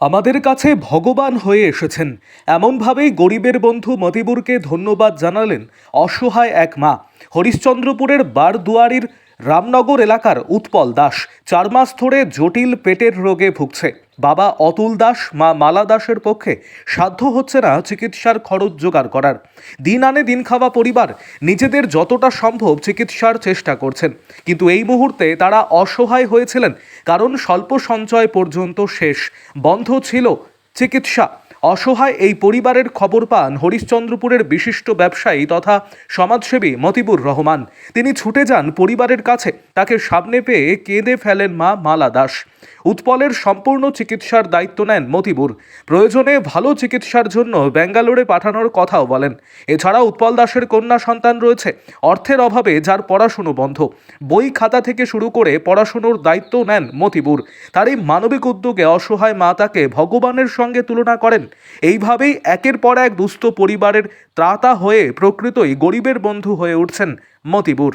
আমাদের কাছে ভগবান হয়ে এসেছেন। এমনভাবেই গরিবের বন্ধু মতিবুরকে ধন্যবাদ জানালেন অসহায় এক মা। হরিশ্চন্দ্রপুরের বারদুয়ারির রামনগর এলাকার উৎপল দাস। চার মাস ধরে জটিল পেটের রোগে ভুগছে। বাবা অতুল দাস মা মালা দাসের পক্ষে সাধ্য হচ্ছে না চিকিৎসার খরচ জোগাড় করার। দিন আনে দিন খাওয়া পরিবার নিজেদের যতটা সম্ভব চিকিৎসার চেষ্টা করছেন। কিন্তু এই মুহূর্তে তারা অসহায় হয়েছিলেন, কারণ স্বল্প সঞ্চয় পর্যন্ত শেষ। বন্ধ ছিল চিকিৎসা। অসহায় এই পরিবারের খবর পান হরিশ্চন্দ্রপুরের বিশিষ্ট ব্যবসায়ী তথা সমাজসেবী মতিবুর রহমান। তিনি ছুটে যান পরিবারের কাছে। তাকে সামনে পেয়ে কেঁদে ফেলেন মা মালা দাস। উৎপলের সম্পূর্ণ চিকিৎসার দায়িত্ব নেন মতিবুর। প্রয়োজনে ভালো চিকিৎসার জন্য ব্যাঙ্গালোরে পাঠানোর কথাও বলেন। এছাড়া উৎপল দাসের কন্যা সন্তান রয়েছে। অর্থের অভাবে যার পড়াশুনো বন্ধ। বই খাতা থেকে শুরু করে পড়াশুনোর দায়িত্ব নেন মতিবুর। তার এই মানবিক উদ্যোগে অসহায় মা তাকে ভগবানের সঙ্গে তুলনা করেন। এইভাবেই একের পর এক দুস্থ পরিবারের ত্রাতা হয়ে প্রকৃতই গরিবের বন্ধু হয়ে উঠছেন মতিবুর।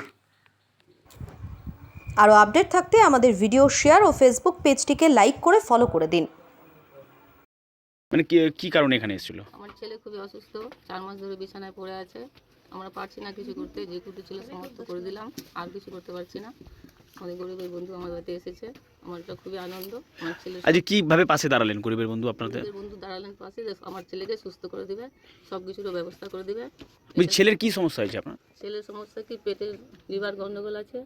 আরও আপডেট থাকতে আমাদের ভিডিও শেয়ার ও ফেসবুক পেজটিকে লাইক করে ফলো করে দিন। মানে কি কি কারণে এখানে এসেছিল? আমার ছেলে খুবই অসুস্থ চার মাস ধরে বিছানায় পড়ে আছে। আমরা পারছি না কিছু করতে যে কুটু ছিল সমস্ত করে দিলাম আর কিছু করতে পারছি না। অনেক গরিবের বন্ধু আমার বাড়িতে এসেছে। আমার এটা খুবই আনন্দ। আমার ছেলে আজ কীভাবে পাশে দাঁড়ালেন গরিবের বন্ধু আপনাদের? বন্ধু দাঁড়ালেন পাশে যে আমার ছেলেকে সুস্থ করে দিবে সব কিছুরও ব্যবস্থা করে দিবে। বলছি ছেলের কি সমস্যা হয়েছে আপনার? ছেলের সমস্যা কি পেটে লিভার গন্ডগোল আছে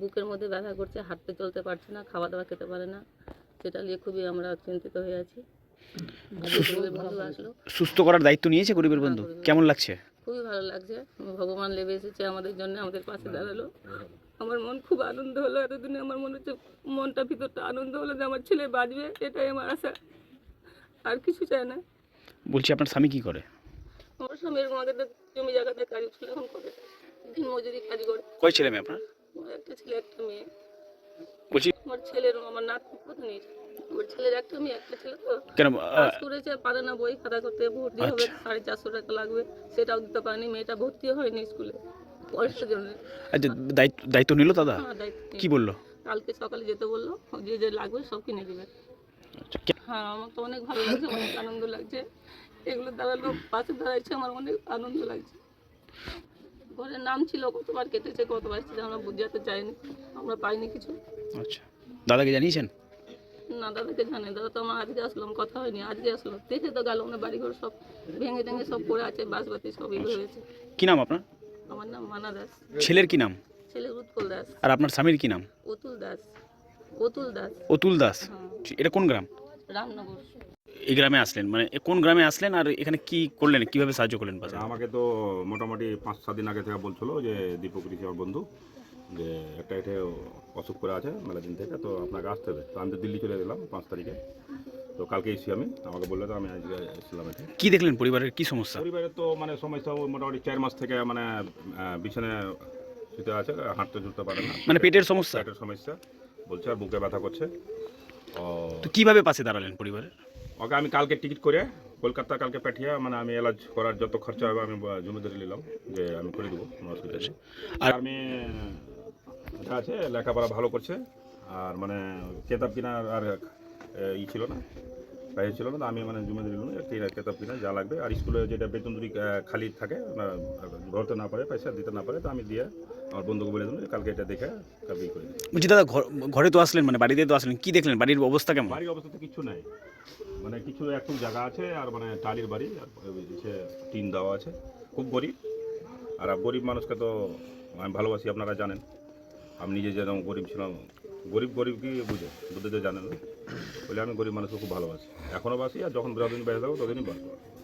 বুকের মধ্যে ব্যথা করছে হাঁটতে চলতে পারছে না খাওয়া দাওয়া খেতে পারে না সেটা নিয়ে খুবই আমরা চিন্তিত হয়ে আছি। সুস্থ করার দায়িত্ব নিয়েছে গরিবের বন্ধু? কেমন লাগছে? খুবই ভালো লাগছে। ভগবান লেবে এসেছে আমাদের জন্য আমাদের পাশে দাঁড়াল। আমার মন খুব আনন্দ হলো এতদিনে। আমার মনে হচ্ছে মনটা ভিতরটা আনন্দ হলো যে আমার ছেলে বাঁচবে এটাই আমার আশা। আর কিছু চাই না। বলছি আপনার স্বামী কি করে? আমার স্বামী এরকম আগে জমি জায়গাতে কাজ ছিল এখন করে। দিন মজুরি কাজ করে। কয় ছেলে মেয়ে আপনার? একটা ছেলে একটা মেয়ে। বলছি আমার ছেলের আমার নাত কত নিয়েছে আমার ছেলের একটা একটা ছেলে তো। কেন কাজ করেছে পারে না বই খাতা করতে ভর্তি হবে আচ্ছা। সাড়ে চারশো টাকা লাগবে সেটাও দিতে পারেনি মেয়েটা হয়নি স্কুলে জন্য। আচ্ছা দায়িত্ব দায়িত্ব নিল দাদা? হ্যাঁ, কি বলল? কালকে সকালে যেতে বলল যে যে লাগবে সব কিনে দিবে। আচ্ছা, হ্যাঁ আমার তো অনেক ভালো লাগছে অনেক আনন্দ লাগছে। এগুলো পাশে দাঁড়াইছে আমার অনেক আনন্দ লাগছে। ঘরের নাম ছিল কতবার কেটেছে কতবার ছিল আমরা বুঝাতে চাইনি আমরা পাইনি কিছু। আচ্ছা। দাদাকে জানিয়েছেন? না দাদাকে জানে দাদা তো আমার আজকে আসলাম কথা হয়নি আজকে আসলো। দেখে তো গেল না বাড়িঘর সব ভেঙে টেঙে সব পড়ে আছে বাসবাতি সব এগুলো হয়েছে কি নাম আপনার? আমার নাম মানা দাস। ছেলের কি নাম? ছেলে উৎপল দাস। আর আপনার স্বামীর কি নাম? অতুল দাস। অতুল দাস। অতুল দাস। হ্যাঁ। এটা কোন গ্রাম? রামনগর। এই গ্রামে আসলেন মানে কোন গ্রামে আসলেন আর এখানে কি করলেন কীভাবে সাহায্য করলেন? আমাকে তো মোটামুটি পাঁচ সাত দিন আগে থেকে বলছিল যে দীপক ঋষি আমার বন্ধু। যে একটা এটা অসুখ করে আছে মেলা দিন থেকে তো আপনাকে আসতে হবে। তো আমি তো দিল্লি চলে গেলাম পাঁচ তারিখে। তো কালকে এসেছি আমি আমাকে বলল তো আমি আজকে এসেছিলাম এখানে কি দেখলেন? পরিবারের কি সমস্যা? পরিবারের তো মানে সমস্যা মোটামুটি চার মাস থেকে মানে বিছানায় শুতে আছে হাঁটতে চলতে পারে না। মানে পেটের সমস্যা? পেটের সমস্যা বলছে আর বুকে ব্যথা করছে। ও তো কীভাবে পাশে দাঁড়ালেন পরিবারে? ওকে আমি কালকে টিকিট করে কলকাতা কালকে পাঠিয়ে মানে আমি এলাজ করার যত খরচা হবে আমি জমিদারি নিলাম যে আমি করে দেবো। কোনো অসুবিধা আর- আমি যা আছে লেখাপড়া ভালো করছে। আর মানে কেতাব কিনার আর ই ছিল না প্রাইস ছিল না আমি মানে জমি কিনা- কেতাব কিনা যা লাগবে। আর স্কুলে যেটা বেতন যদি খালি থাকে ভরতে না পারে পয়সা দিতে না পারে তো আমি দিয়ে আমার বন্ধুকে বলে যে কালকে এটা দেখে কালকে করে বলছি দাদা ঘর- ঘরে তো আসলেন মানে বাড়িতে তো আসলেন কি দেখলেন? বাড়ির অবস্থা কেমন? বাড়ির অবস্থা তো কিছু নাই। মানে কিছু একটু জায়গা আছে আর মানে টালির বাড়ি আর সে টিন দেওয়া আছে। খুব গরিব আর গরিব মানুষকে তো আমি ভালোবাসি আপনারা জানেন। আমি নিজে যেরকম গরিব ছিলাম, গরিব গরিব কি বুঝে? বুঝতে জানে না। বলে আমি গরিব মানুষকে খুব ভালোবাসি। এখনও বাসি, আর যখন বিরাদিন বেড়ে থাকব ততদিনই বাসবো।